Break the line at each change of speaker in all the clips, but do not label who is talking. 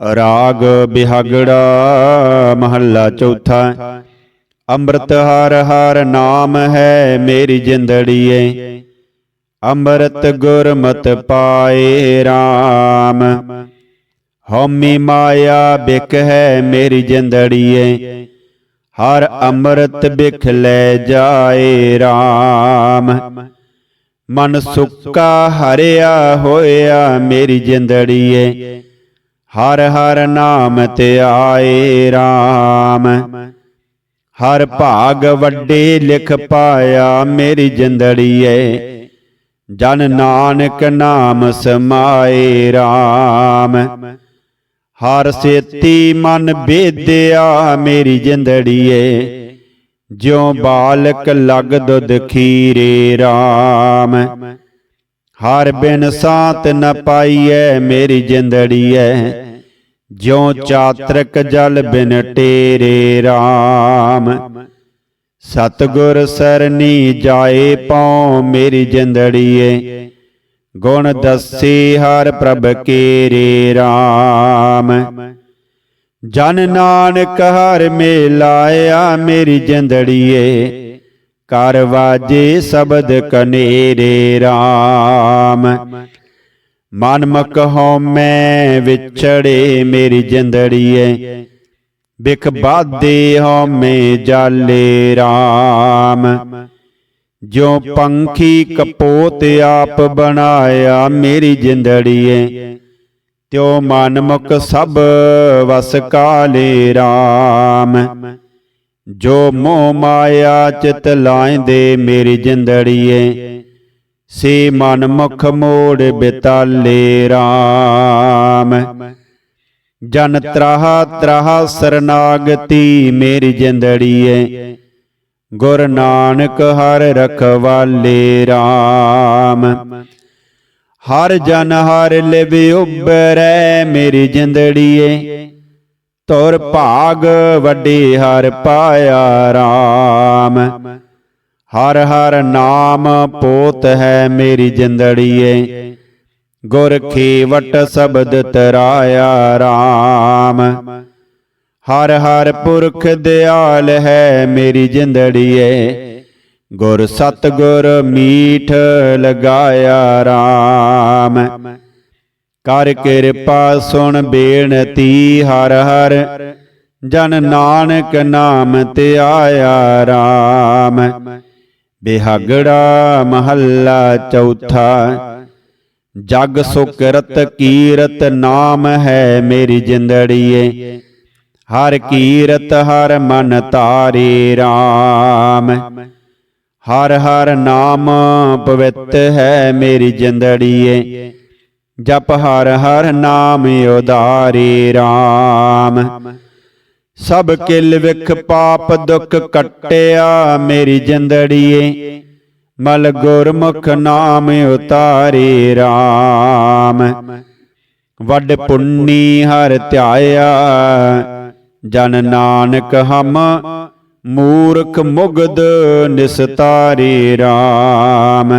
ਰਾਗ ਬਿਹਗੜਾ ਮਹੱਲਾ ਚੌਥਾ। ਅੰਮ੍ਰਿਤ ਹਰ ਹਰ ਨਾਮ ਹੈ ਮੇਰੀ ਜਿੰਦੜੀਏ। ਅੰਮ੍ਰਿਤ ਗੁਰਮਤ ਪਾਏ RAM ਹਉਮੈ ਮਾਇਆ ਬਿਕ ਹੈ ਮੇਰੀ ਜਿੰਦੜੀਏ। ਹਰ ਅੰਮ੍ਰਿਤ ਬਿਖ ਲੈ ਜਾਏ RAM ਮਨ ਸੁੱਕਾ ਹਰਿਆ ਹੋਇਆ ਮੇਰੀ ਜਿੰਦੜੀਏ। ਹਰ ਹਰ ਨਾਮ ਤੇ ਆਏ RAM ਹਰ ਭਾਗ ਵੱਡੇ ਲਿਖ ਪਾਇਆ ਮੇਰੀ ਜਿੰਦੜੀਏ। ਜਨ ਨਾਨਕ ਨਾਮ ਸਮਾਏ RAM ਹਰ ਸੇਤੀ ਮਨ ਬੇਦਿਆ ਮੇਰੀ ਜਿੰਦੜੀਏ। ਜਿਉ ਬਾਲਕ ਲਗ ਦੁਧ ਖੀਰੇ RAM ਹਰ ਬਿਨ ਸਾਤ ਨ ਪਾਈਐ ਮੇਰੀ ਜਿੰਦੜੀਐ ਜਿਉ ਚਾਤਰਕ ਜਲ ਬਿਨ ਟੇਰੇ RAM ਸਤਗੁਰ ਸਰਨੀ ਜਾਏ ਪਉ ਮੇਰੀ ਜਿੰਦੜੀਏ। ਗੁਣ ਦੱਸੀ ਹਰ ਪ੍ਰਭ ਕੀਰੇ RAM ਜਨ ਨਾਨਕ ਹਰ ਮੇਲਾਇਆ ਮੇਰੀ ਜਿੰਦੜੀਏ। ਕਰ ਵਾਜੇ ਸ਼ਬਦ ਕਨੇਰੇ RAM ਮਨ ਮਕ ਮੈਂ ਵਿਛੜੇ ਮੇਰੀ ਜਿੰਦੜੀਏ। ਬਿਖ ਬਾਦੇ ਹਉਮੈ ਜਾਲੇ RAM ਜੋ ਪੰਖੀ ਕਪੋਤ ਆਪ ਬਣਾਇਆ ਮੇਰੀ ਜਿੰਦੜੀਏ, ਤਿਉ ਮਨ ਮੁਖ ਸਭ ਵਸ ਕਾਲੇ RAM ਜੋ ਮੋਹ ਮਾਇਆ ਚਿਤ ਲਾਇਂਦੇ ਮੇਰੀ ਜਿੰਦੜੀਏ ਸੇ ਮਨ ਮੁਖ ਮੋੜ ਬਿਤਾਲੇ RAM ਜਨ ਤਰਾਹ ਤਰਾਹ ਸਰਨਾਗਤੀ ਮੇਰੀ ਜਿੰਦੜੀਏ। ਗੁਰ ਨਾਨਕ ਹਰ ਰਖਵਾਲੇ RAM ਹਰ ਜਨ ਹਰ ਲਿਵ ਉਬਰੈ ਮੇਰੀ ਜਿੰਦੜੀਏ। ਤੁਰ ਭਾਗ ਵੱਡੇ ਹਰ ਪਾਇਆ RAM ਹਰ ਹਰ ਨਾਮ ਪੋਤ ਹੈ ਮੇਰੀ ਜਿੰਦੜੀਏ, ਗੁਰ ਖੇਵਟ ਸ਼ਬਦ ਤਰਾਇਆ RAM ਹਰ ਹਰ ਪੁਰਖ ਦਿਆਲ ਹੈ ਮੇਰੀ ਜਿੰਦੜੀਏ, ਗੁਰ ਸਤਗੁਰ ਮੀਠ ਲਗਾਇਆ RAM ਕਰ ਕਿਰਪਾ ਸੁਣ ਬੇਨਤੀ ਹਰ ਹਰ, ਜਨ ਨਾਨਕ ਨਾਮ ਤੇ ਆਇਆ RAM ਬਿਹਾਗੜਾ ਮਹੱਲਾ ਚੌਥਾ। ਜਗ ਸੁਕਰਤ ਕੀਰਤ ਨਾਮ ਹੈ ਮੇਰੀ ਜਿੰਦੜੀਏ। ਹਰ ਕੀਰਤ ਹਰ ਮਨ ਤਾਰੇ RAM ਹਰ ਹਰ ਨਾਮ ਪਵਿੱਤ ਹੈ ਮੇਰੀ ਜਿੰਦੜੀਏ। ਜਪ ਹਰ ਹਰ ਨਾਮ ਉਦਾਰੇ RAM ਸਭ ਕਿਲ ਵਿਖ ਪਾਪ ਦੁਖ ਕਟਿਆ ਮੇਰੀ ਜਿੰਦੜੀਏ, ਮਲ ਗੁਰਮੁਖ ਨਾਮ ਉਤਾਰੇ RAM ਵੱਡ ਪੁੰਨੀ ਹਰ ਧਿਆਇਆ, ਜਨ ਨਾਨਕ ਹਮ ਮੂਰਖ ਮੁਗਦ ਨਿਸਤਾਰੇ RAM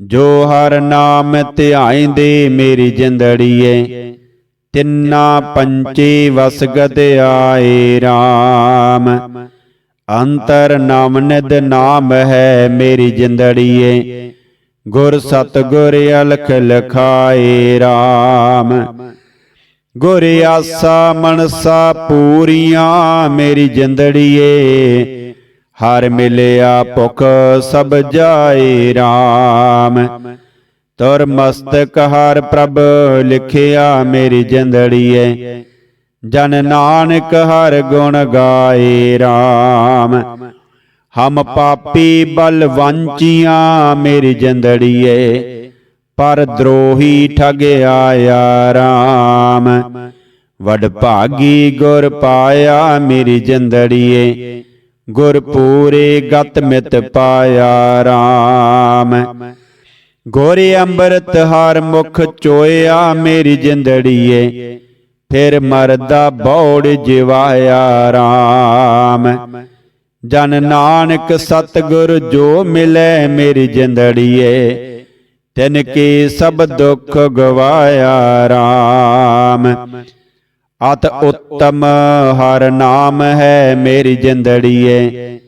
ਜੋ ਹਰ ਨਾਮ ਧਿਆਇਂਦੇ ਮੇਰੀ ਜਿੰਦੜੀਏ ਤਿੰਨਾ ਪੰਚੇ ਵਸਗਤ ਆਏ RAM ਅੰਤਰ ਨਾਮ ਨਿਦ ਨਾਮ ਹੈ ਮੇਰੀ ਜਿੰਦੜੀਏ, ਗੁਰ ਸਤਗੁਰ ਅਲਖ ਲਖਾਏ RAM ਗੁਰ ਆਸਾ ਮਨਸਾ ਪੂਰੀਆਂ ਮੇਰੀ ਜਿੰਦੜੀਏ, ਹਰ ਮਿਲਿਆ ਭੁਖ ਸਭ ਜਾਏ RAM ਤੁਰ ਮਸਤਕ ਹਰ ਪ੍ਰਭ ਲਿਖਿਆ ਮੇਰੀ ਜਿੰਦੜੀਏ। ਜਨ ਨਾਨਕ ਹਰ ਗੁਣ ਗਾਏ RAM ਹਮ ਪਾਪੀ ਬਲਵੰਚੀਆਂ ਮੇਰੀ ਜਿੰਦੜੀਏ। ਪਰ ਦਰੋਹੀ ਠਗਿਆ RAM ਵਡ ਭਾਗੀ ਗੁਰ ਪਾਇਆ ਮੇਰੀ ਜਿੰਦੜੀਏ। ਗੁਰ ਪੂਰੇ ਗਤ ਮਿਤ ਪਾਇਆ RAM ਗੋਰੀ ਅੰਮ੍ਰਿਤ ਹਰ ਮੁਖ ਚੋਇਆ ਮੇਰੀ ਜਿੰਦੜੀਏ, ਫਿਰ ਮਰਦਾ ਬੌੜ ਜਿਵਾਇਆ RAM ਜਨ ਨਾਨਕ ਸਤਗੁਰ ਜੋ ਮਿਲੇ ਮੇਰੀ ਜਿੰਦੜੀਏ, ਤਿਨ ਕੀ ਸਭ ਦੁੱਖ ਗਵਾਇਆ RAM ਅਤ ਉੱਤਮ ਹਰ ਨਾਮ ਹੈ ਮੇਰੀ ਜਿੰਦੜੀਏ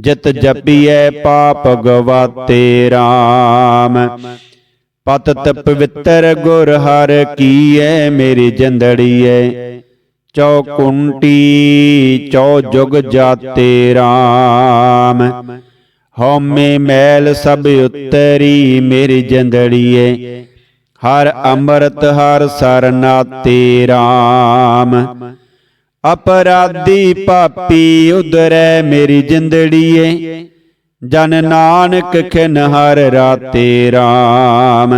ਜਿਤ ਜਪੀਐ ਪਾਪ ਗਵਾਤੇ RAM ਪਤਤ ਪਵਿੱਤਰ ਗੁਰ ਹਰ ਕੀਐ, ਮੇਰੀ ਜਿੰਦੜੀਏ ਚੌ ਕੁੰਟੀ, ਚੌ ਜੁਗ ਜਾਤੇ RAM ਹਉਮੈ ਮੈਲ ਸਭ ਉਤਰੀ, ਮੇਰੀ ਜਿੰਦੜੀਏ ਹਰ ਅੰਮ੍ਰਿਤ, ਹਰ ਸਰਨਾਤੇ RAM ਅਪਰਾਧੀ ਪਾਪੀ ਉਦਰੈ ਮੇਰੀ ਜਿੰਦੜੀਏ। ਜਨ ਨਾਨਕ ਖਿਨ ਹਰ ਰਾਤੇ RAM